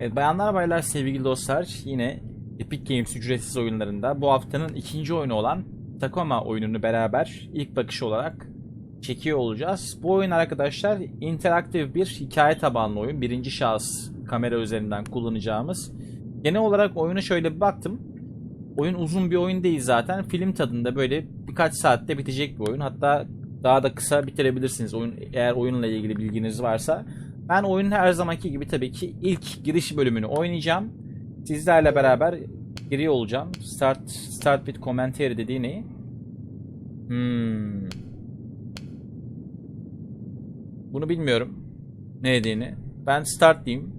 Evet bayanlar baylar sevgili dostlar yine Epic Games ücretsiz oyunlarında bu haftanın ikinci oyunu olan Tacoma oyununu beraber ilk bakış olarak çekiyor olacağız. Bu oyun arkadaşlar interaktif bir hikaye tabanlı oyun. Birinci şahıs kamera üzerinden kullanacağımız. Genel olarak oyuna şöyle bir baktım. Oyun uzun bir oyun değil zaten. Film tadında böyle birkaç saatte bitecek bir oyun. Hatta daha da kısa bitirebilirsiniz oyun eğer oyunla ilgili bilginiz varsa. Ben oyunun her zamanki gibi tabii ki ilk giriş bölümünü oynayacağım. Sizlerle beraber giriyor olacağım. Start start with commentary dediği ne? Hmm. Bunu bilmiyorum. Ne dediğini. Ben start diyeyim.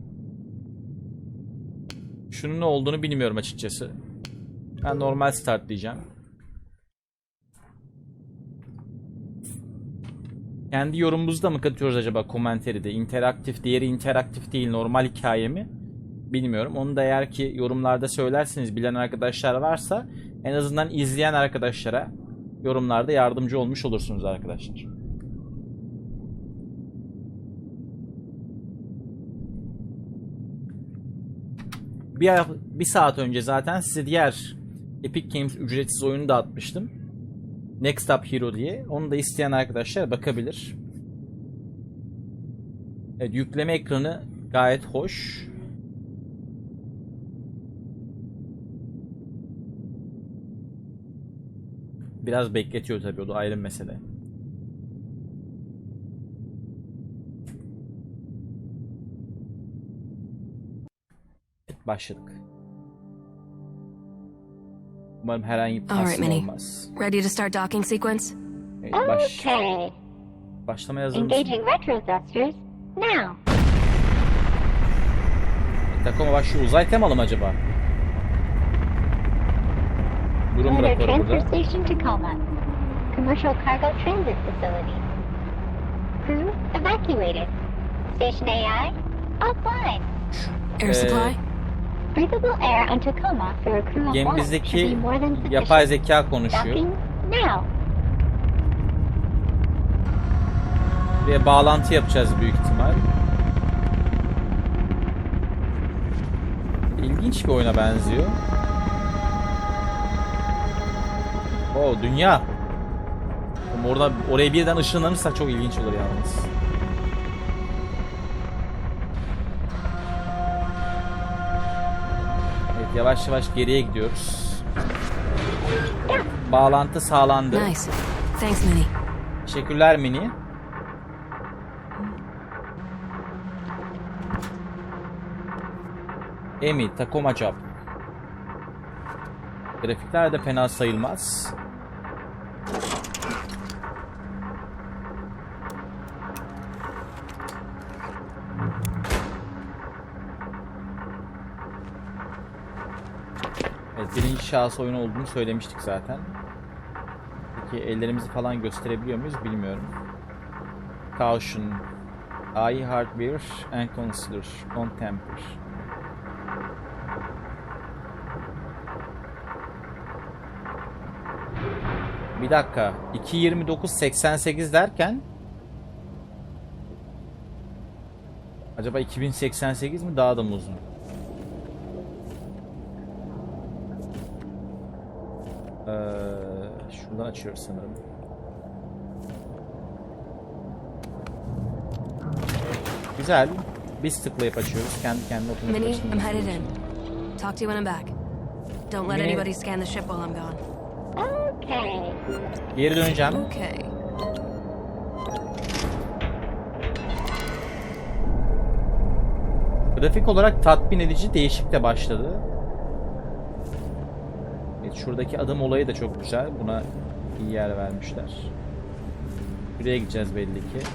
Şunun ne olduğunu bilmiyorum açıkçası. Ben normal start diyeceğim. Kendi yorumumuzda mı katıyoruz acaba komenteride? İnteraktif, diğeri interaktif değil, normal hikaye mi? Bilmiyorum. Onu da eğer ki yorumlarda söylerseniz bilen arkadaşlar varsa en azından izleyen arkadaşlara yorumlarda yardımcı olmuş olursunuz arkadaşlar. Bir, bir saat önce zaten size diğer Epic Games ücretsiz oyunu da atmıştım. Next Up Hero diye. Onu da isteyen arkadaşlar bakabilir. Evet, yükleme ekranı gayet hoş. Biraz bekletiyor tabii o da ayrı mesele. Evet, başladık. Umarım herhangi bir Alright, tatsız Minnie. olmaz. Ready to start docking sequence? Evet, baş, Okay. başlamaya hazır mısın? Engaging retro thrusters. Now. Takoma başlıyor. Uzay temalı mı acaba? Durum Motor raporu Transfer burada. Station Tacoma. Commercial Cargo Transit Facility. Crew evacuated. Station AI offline. Air Ee, supply? Gemimizdeki yapay zeka konuşuyor. Ve bağlantı yapacağız büyük ihtimal. İlginç bir oyuna benziyor. O dünya. Orada oraya birden ışınlanırsak çok ilginç olur yalnız. Yavaş yavaş geriye gidiyoruz. Bağlantı sağlandı. Nice. Thanks, Minnie. Teşekkürler Mini. Emi, Tacoma Job. Grafikler de fena sayılmaz. Birinci şahıs oyunu olduğunu söylemiştik zaten. Peki ellerimizi falan gösterebiliyor muyuz bilmiyorum. Caution. Eye hardware and consider. Contemper. Bir dakika. 2.29.88 derken Acaba 2088 mi daha da mı uzun? Ee, şuradan açıyoruz sanırım. Güzel. Biz tıklayıp açıyoruz. Kendi kendine otomatik Minnie, açılıyor. I'm headed in. Talk to you when I'm back. Don't let anybody scan the ship while I'm gone. Okay. Geri döneceğim. Okay. Grafik olarak tatmin edici değişik de başladı. Evet, şuradaki adım olayı da çok güzel. Buna iyi yer vermişler. Buraya gideceğiz belli ki.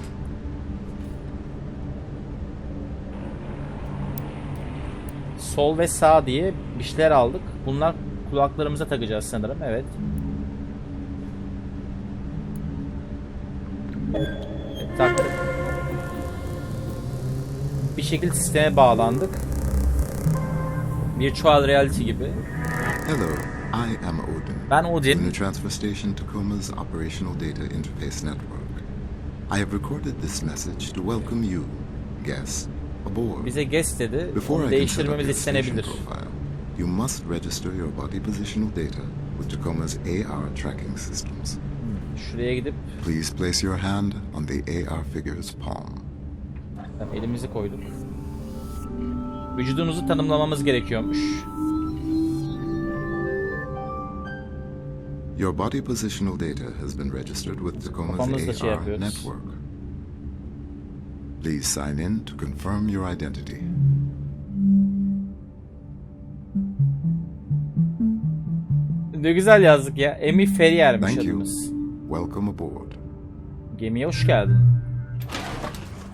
Sol ve sağ diye bir şeyler aldık. Bunlar kulaklarımıza takacağız sanırım. Evet. Evet, taktık. Bir şekilde sisteme bağlandık. Virtual reality gibi. Hello, I am Odin. Ben From Odin. the Transfer Station Tacoma's Operational Data Interface Network. I have recorded this message to welcome you, guest, aboard. Bize guest dedi. Before Onu I değiştirmemiz istenebilir. profile, you must register your body positional data with Tacoma's AR tracking systems. Şuraya gidip Please place your hand on the AR figure's palm. Tamam, elimizi koyduk. Vücudumuzu tanımlamamız gerekiyormuş. Your body positional data has been registered with Tacoma's şey AR network. Please sign in to confirm your identity. Ne güzel yazdık ya. Emi Ferrier'miş Thank you. adımız. Welcome aboard. Gemiye hoş geldin.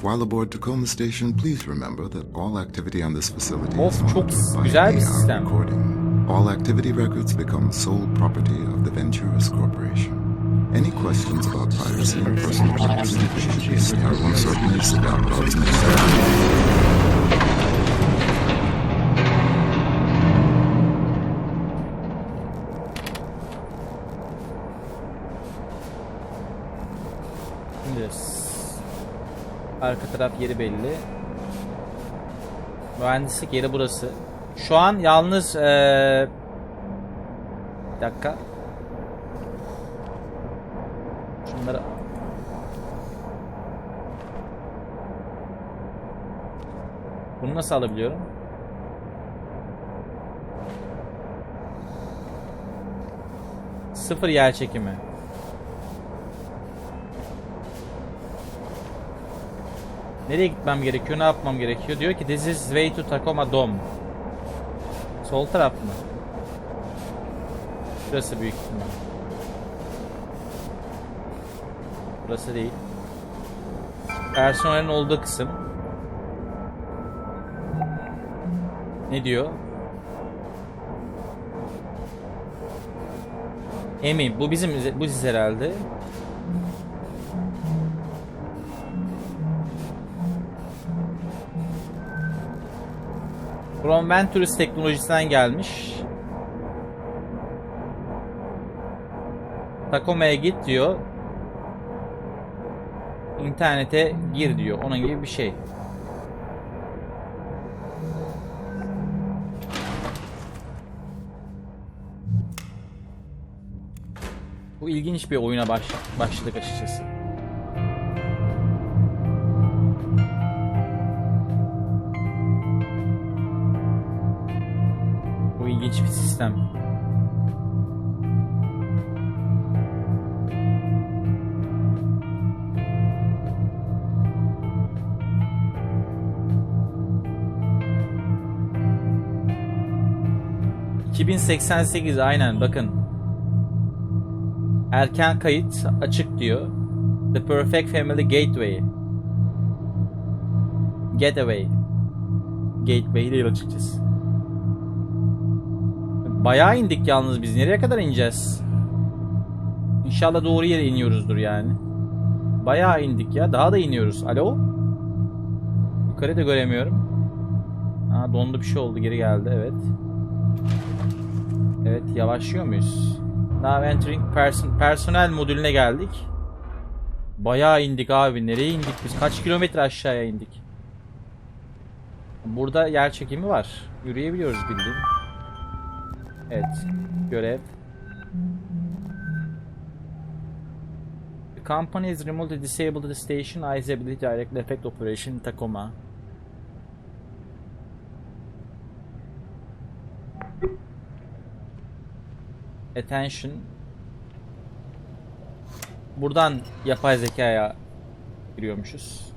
While aboard Tacoma Station, please remember that all activity on this facility Of, is monitored by AR recording. All activity records become sole property of the Venturas Corporation. Any questions about privacy and personal privacy should be started on certainly Şimdi s- arka taraf yeri belli. Mühendislik yeri burası. Şu an yalnız eee bir dakika. Şunları Bunu nasıl alabiliyorum? Sıfır yer çekimi. Nereye gitmem gerekiyor? Ne yapmam gerekiyor? Diyor ki this is way to Tacoma Dome. Sol taraf mı? Şurası büyük ihtimal. Burası değil. Personelin olduğu kısım. Ne diyor? Emi bu bizim bu siz herhalde. From Venturus teknolojisinden gelmiş. Tacoma'ya git diyor. İnternete gir diyor. Onun gibi bir şey. Bu ilginç bir oyuna baş, başladık açıkçası. Sistem. ...2088 aynen bakın. Erken kayıt açık diyor. The Perfect Family Gateway. Getaway. Gateway değil açıkçası. Bayağı indik yalnız biz. Nereye kadar ineceğiz? İnşallah doğru yere iniyoruzdur yani. Bayağı indik ya. Daha da iniyoruz. Alo? Yukarı da göremiyorum. Ha dondu bir şey oldu. Geri geldi. Evet. Evet yavaşlıyor muyuz? Now entering person personel modülüne geldik. Bayağı indik abi. Nereye indik biz? Kaç kilometre aşağıya indik? Burada yer çekimi var. Yürüyebiliyoruz bildiğin. Evet. Görev. The company is remotely disabled the station eyes ability directly affect operation in Tacoma. Attention. Buradan yapay zekaya giriyormuşuz.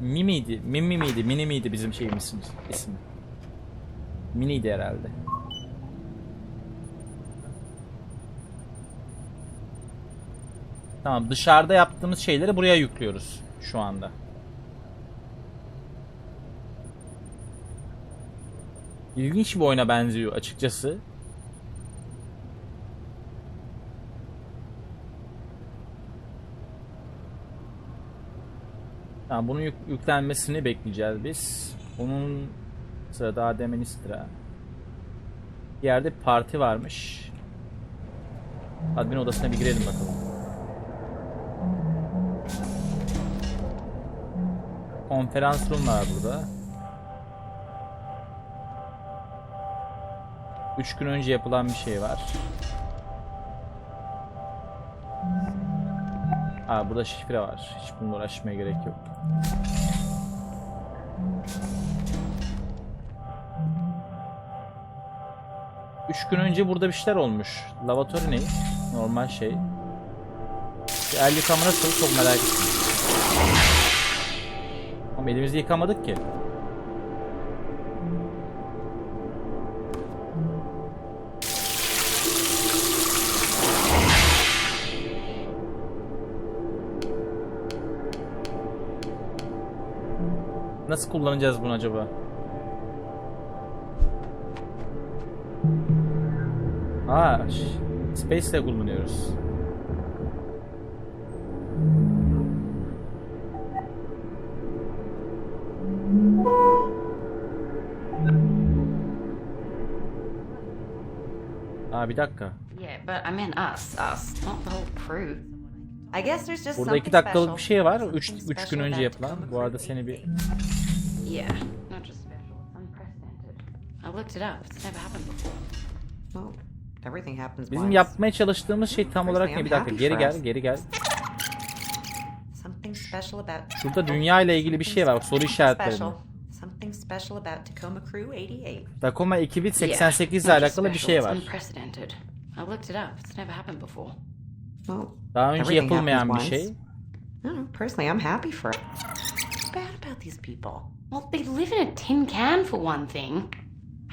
Mi miydi? Mimi miydi? Mini miydi bizim şeyimizin ismi? Mini'ydi herhalde. Tamam dışarıda yaptığımız şeyleri buraya yüklüyoruz şu anda. İlginç bir oyuna benziyor açıkçası. Tamam bunun yük- yüklenmesini bekleyeceğiz biz. Onun sırada Adeministra. Bir yerde bir parti varmış. Admin odasına bir girelim bakalım. konferans room var burada. 3 gün önce yapılan bir şey var. Aa burada şifre var. Hiç bununla uğraşmaya gerek yok. Üç gün önce burada bir şeyler olmuş. Lavatory ne? Normal şey. Bir El yıkama nasıl çok merak ettim. Ama elimizi yıkamadık ki. Nasıl kullanacağız bunu acaba? Aa, Space ile kullanıyoruz. Aa bir dakika. Yeah, but I meant us, us, not the whole crew. I guess there's just Burada iki dakikalık bir şey var. Üç, üç gün önce yapılan. Bu arada seni bir... Yeah, not just special, unprecedented. I looked it up, it's never happened before. Well, Bizim yapmaya çalıştığımız şey tam olarak ne? Bir dakika geri gel, geri gel. Something special about Şurada dünya ile ilgili bir şey var. Soru işaretleri. special. Something special about Tacoma Crew 88. Tacoma ekibi Yeah, 88 ile alakalı bir şey var. unprecedented. I looked it up, it's never happened before. Well, Daha önce everything yapılmayan bir happens şey. once. I don't know. Personally, I'm happy for it. What's bad about these people? Well, they live in a tin can for one thing.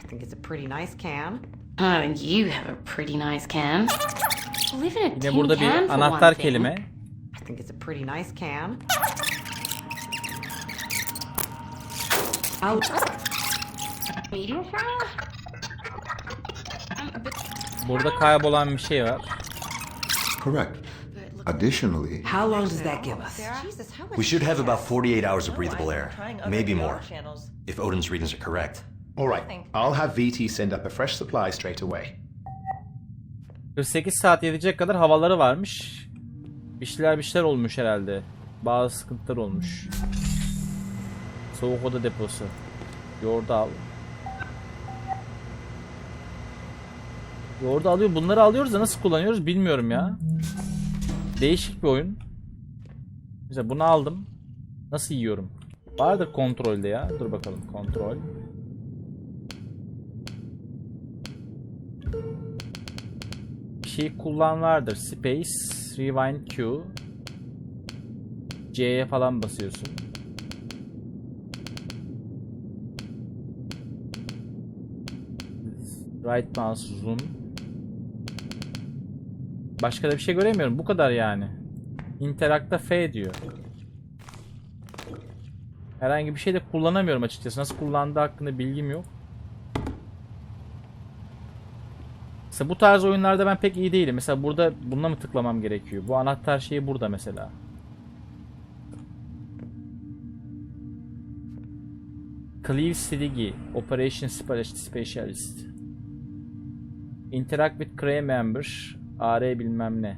I think it's a pretty nice can. I think you have a pretty nice can. They live in a Yine tin burada can bir for anahtar one thing. kelime. I think it's a pretty nice can. Out. Um, but, Burada kaybolan bir şey var. Correct. Additionally, How long does that give us? Jesus, how much? We should have about 48 hours of breathable air, maybe more, if Odin's readings are correct. All right, I'll have VT send up a fresh supply straight away. 48 saat yetecek kadar havaları varmış. Bir şeyler bir şeyler olmuş herhalde. Bazı sıkıntılar olmuş. Soğuk oda deposu. Yoğurdu al. Yoğurdu alıyor. Bunları alıyoruz da nasıl kullanıyoruz bilmiyorum ya. Değişik bir oyun. Mesela bunu aldım. Nasıl yiyorum? Vardır kontrolde ya. Dur bakalım kontrol. Bir şey kullan vardır. Space, Rewind Q. C'ye falan basıyorsun. Right mouse zoom. Başka da bir şey göremiyorum. Bu kadar yani. Interact'ta F diyor. Herhangi bir şey de kullanamıyorum açıkçası. Nasıl kullandığı hakkında bilgim yok. Mesela bu tarz oyunlarda ben pek iyi değilim. Mesela burada bununla mı tıklamam gerekiyor? Bu anahtar şeyi burada mesela. Cleve Siligi, Operation Spe- Specialist. Interact with crew member, AR bilmem ne.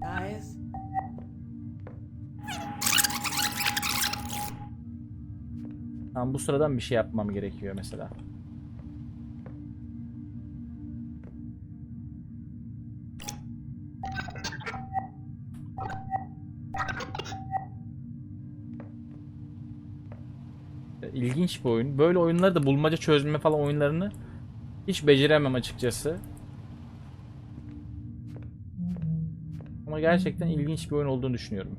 Guys, Tam bu sıradan bir şey yapmam gerekiyor mesela. İlginç bir oyun. Böyle oyunları da bulmaca çözme falan oyunlarını hiç beceremem açıkçası. Ama gerçekten ilginç bir oyun olduğunu düşünüyorum.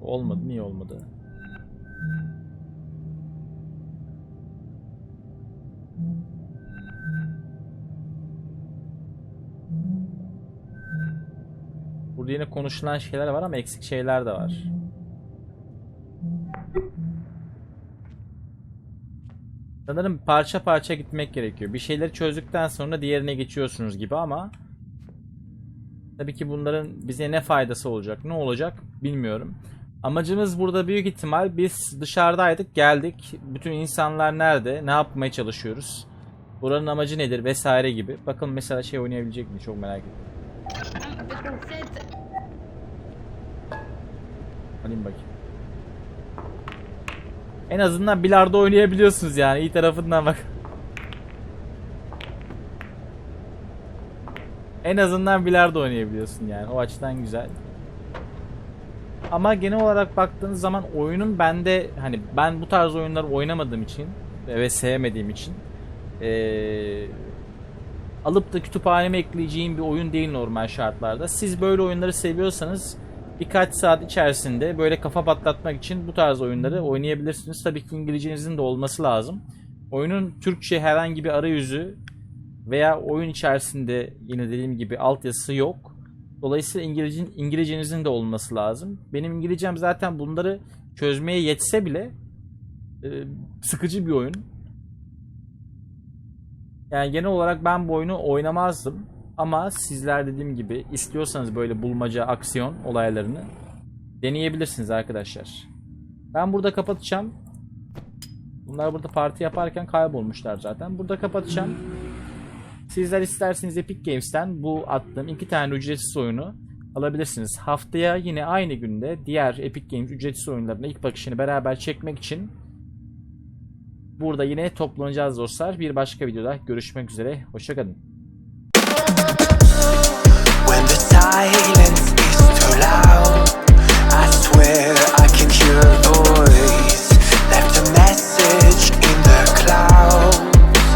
Olmadı. Niye olmadı? Yine konuşulan şeyler var ama eksik şeyler de var. Sanırım parça parça gitmek gerekiyor. Bir şeyleri çözdükten sonra diğerine geçiyorsunuz gibi ama Tabii ki bunların bize ne faydası olacak, ne olacak bilmiyorum. Amacımız burada büyük ihtimal biz dışarıdaydık, geldik. Bütün insanlar nerede, ne yapmaya çalışıyoruz? Buranın amacı nedir vesaire gibi. Bakalım mesela şey oynayabilecek mi çok merak ettim. Alayım bakayım. En azından bilardo oynayabiliyorsunuz yani iyi tarafından bak. En azından bilardo oynayabiliyorsun yani o açıdan güzel. Ama genel olarak baktığınız zaman oyunun bende hani ben bu tarz oyunları oynamadığım için ve sevmediğim için eee, alıp da kütüphaneme ekleyeceğim bir oyun değil normal şartlarda. Siz böyle oyunları seviyorsanız birkaç saat içerisinde böyle kafa patlatmak için bu tarz oyunları oynayabilirsiniz. Tabii ki İngilizcenizin de olması lazım. Oyunun Türkçe herhangi bir arayüzü veya oyun içerisinde yine dediğim gibi altyazısı yok. Dolayısıyla İngilizcen, İngilizcenizin de olması lazım. Benim İngilizcem zaten bunları çözmeye yetse bile e, sıkıcı bir oyun. Yani genel olarak ben bu oyunu oynamazdım. Ama sizler dediğim gibi istiyorsanız böyle bulmaca, aksiyon olaylarını deneyebilirsiniz arkadaşlar. Ben burada kapatacağım. Bunlar burada parti yaparken kaybolmuşlar zaten. Burada kapatacağım. Sizler isterseniz Epic Games'ten bu attığım iki tane ücretsiz oyunu alabilirsiniz. Haftaya yine aynı günde diğer Epic Games ücretsiz oyunlarına ilk bakışını beraber çekmek için burada yine toplanacağız dostlar. Bir başka videoda görüşmek üzere. Hoşçakalın. silence is too loud. I swear.